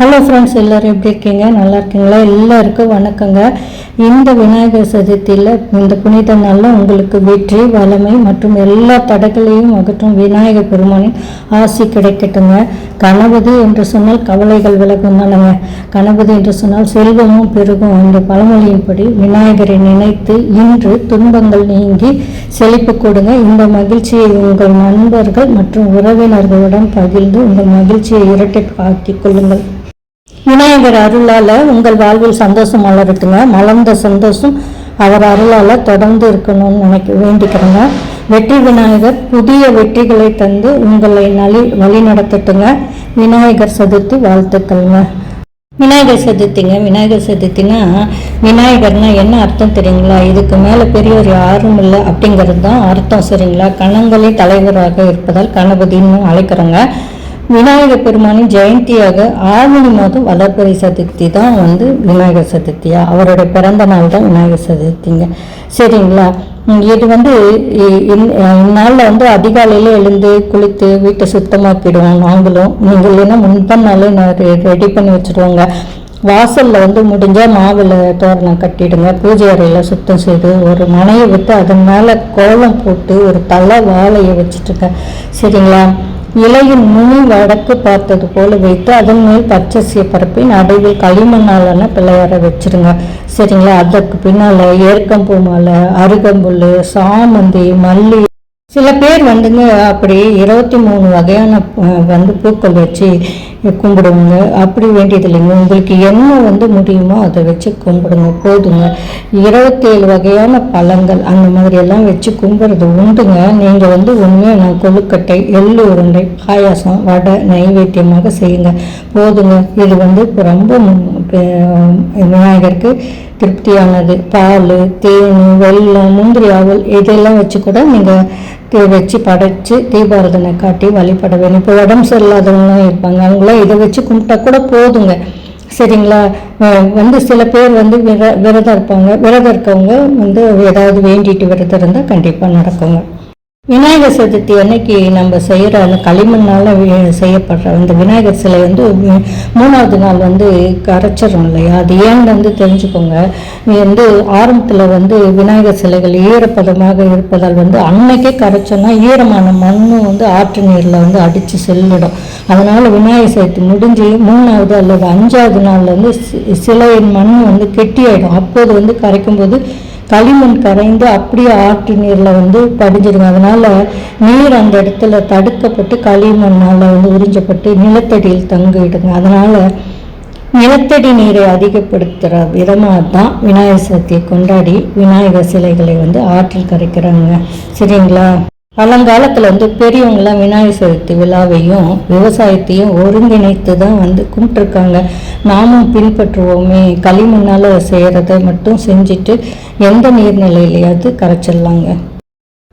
Hello friends எல்லோரும் எப்படி இருக்கீங்க? நல்லா இருக்கீங்களா? எல்லாருக்கும் வணக்கங்க. இந்த விநாயகர் சதுர்த்தியில் இந்த புனித நாளில் உங்களுக்கு வெற்றி வளமை மற்றும் எல்லா தடைகளையும் அகற்றும் விநாயகர் பெருமானின் ஆசி கிடைக்கட்டுங்க. கணபதி என்று சொன்னால் கவலைகள் விலகும் தானங்க. கணபதி என்று சொன்னால் செல்வமும் பெருகும். இந்த பழமொழியின்படி விநாயகரை நினைத்து இன்று துன்பங்கள் நீங்கி செழிப்பு கொடுங்க. இந்த மகிழ்ச்சியை உங்கள் நண்பர்கள் மற்றும் உறவினர்களுடன் பகிர்ந்து உங்கள் மகிழ்ச்சியை இரட்டிப்பாக்கிக் கொள்ளுங்கள். விநாயகர் அருளால் உங்கள் வாழ்வில் சந்தோஷம் மலரட்டுங்க மலர்ந்த சந்தோஷம் அவர் அருளால் தொடர்ந்து இருக்கணும்னு நினைக்க வேண்டிக்கிறேங்க. வெற்றி விநாயகர் புதிய வெற்றிகளை தந்து உங்களை நலி வழி நடத்தட்டுங்க விநாயகர் சதுர்த்தி வாழ்த்துக்கள்ங்க. விநாயகர் சதுர்த்திங்க. விநாயகர் சதுர்த்தினா விநாயகர்னா என்ன அர்த்தம் தெரியுங்களா? இதுக்கு மேலே பெரியவர் யாரும் இல்லை அப்படிங்கிறது தான் அர்த்தம் சரிங்களா? கணங்களே தலைவராக இருப்பதால் கணபதினு அழைக்கிறோங்க. விநாயகர் பெருமானின் ஜெயந்தியாக ஆவணி மாதம் வளர்ப்பறை சதுர்த்தி தான் வந்து விநாயகர் சதுர்த்தியா அவருடைய பிறந்த நாள் தான் விநாயகர் சதுர்த்திங்க. சரிங்களா? இது வந்து இந்நாளில் வந்து அதிகாலையில் எழுந்து குளித்து வீட்டை சுத்தமாக்கிடுவோம் நாங்களும் நீங்கள் இல்லைன்னா முன்பன்னாலே நாளே ரெடி பண்ணி வச்சுருவோங்க. வாசலில் வந்து முடிஞ்சால் மாவில் தோரணம் கட்டிடுங்க. பூஜை அறையில் சுத்தம் செய்து ஒரு மனையை விட்டு அதன் மேலே கோலம் போட்டு ஒரு தலை வாழையை வச்சுட்டுருக்கேன் சரிங்களா? இலையின் நுனி வடக்கு பார்த்தது போல வைத்து அதன் மேல் பச்சசிய பரப்பி நடுவில் களிமண்ணாலான பிள்ளையார வச்சிருங்க. சரிங்களா? அதற்கு பின்னால் ஏற்கம்பூ மாலை அருகம்புல் சாமந்தி மல்லி சில பேர் வந்துங்க அப்படி இருபத்தி மூணு வகையான வந்து பூக்கள் வச்சு கும்பிடுவாங்க. அப்படி வேண்டியது இல்லைங்க உங்களுக்கு என்ன வந்து முடியுமோ அதை வச்சு கும்பிடுங்க. போதுங்க. இருபத்தேழு வகையான பழங்கள் அந்த மாதிரி எல்லாம் வச்சு கும்பிட்றது உண்டுங்க. நீங்கள் வந்து உண்மையாக நான் கொழுக்கட்டை எள்ளு உருண்டை பாயாசம் வடை நைவேத்தியமாக செய்யுங்க. போதுங்க. இது வந்து இப்போ ரொம்ப விநாயகருக்கு திருப்தியானது. பால் தேன் வெள்ளம் முந்திரி ஆவல் இதெல்லாம் வச்சு கூட நீங்கள் வச்சு படைச்சு தீபாரதனை காட்டி வழிபட வேணும். இப்போ உடம்பு சரியில்லாதவங்களாம் இருப்பாங்க. அவங்களாம் இதை வச்சு கும்பிட்டா கூட போதுங்க. சரிங்களா? வந்து சில பேர் வந்து விர விரதம் இருப்பாங்க. விரதம் இருக்கவங்க வந்து ஏதாவது வேண்டிட்டு விரதம் இருந்தால் கண்டிப்பாக நடக்குங்க. விநாயகர் சதுர்த்தி அன்னைக்கு நம்ம செய்கிற அந்த களிமண்ணால் செய்யப்படுற அந்த விநாயகர் சிலை வந்து மூணாவது நாள் வந்து கரைச்சிடும் இல்லையா? அது ஏன்னு வந்து தெரிஞ்சுக்கோங்க. வந்து ஆரம்பத்தில் வந்து விநாயகர் சிலைகள் ஈரப்பதமாக இருப்பதால் வந்து அன்னைக்கே கரைச்சோன்னா ஈரமான மண்ணும் வந்து ஆற்று நீரில் வந்து அடித்து செல்லிடும். அதனால் விநாயகர் சதுர்த்தி முடிஞ்சு மூணாவது அல்லது அஞ்சாவது நாளில் வந்து சிலையின் மண் வந்து கெட்டியாயிடும். அப்போது வந்து கரைக்கும் போது களிமண் கரைந்து அப்படியே ஆற்று நீரில் வந்து படிஞ்சிருங்க. அதனால் நீர் அந்த இடத்துல தடுக்கப்பட்டு களிமண்ணால் வந்து உறிஞ்சப்பட்டு நிலத்தடியில் தங்கிடுங்க. அதனால் நிலத்தடி நீரை அதிகப்படுத்துகிற விதமாக தான் விநாயகர் சதுர்த்தியை கொண்டாடி விநாயகர் சிலைகளை வந்து ஆற்றில் கரைக்கிறாங்க. சரிங்களா? பழங்காலத்தில் வந்து பெரியவங்களாம் விநாயகர் சதுர்த்தி விழாவையும் விவசாயத்தையும் ஒருங்கிணைத்து தான் வந்து கும்பிட்டுருக்காங்க. நாமும் பின்பற்றுவோமே. களிமண்ணால் செய்கிறத மட்டும் செஞ்சுட்டு எந்த நீர்நிலையிலையாவது கரைச்சிடலாங்க.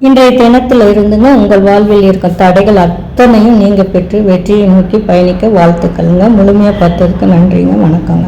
இன்றைய தினத்தில் இருந்துங்க உங்கள் வாழ்வில் இருக்கும் தடைகள் அத்தனையும் நீங்கள் பெற்று வெற்றியை நோக்கி பயணிக்க வாழ்த்துக்கள்ங்க. முழுமையாக பார்த்ததுக்கு நன்றிங்க. வணக்கங்க.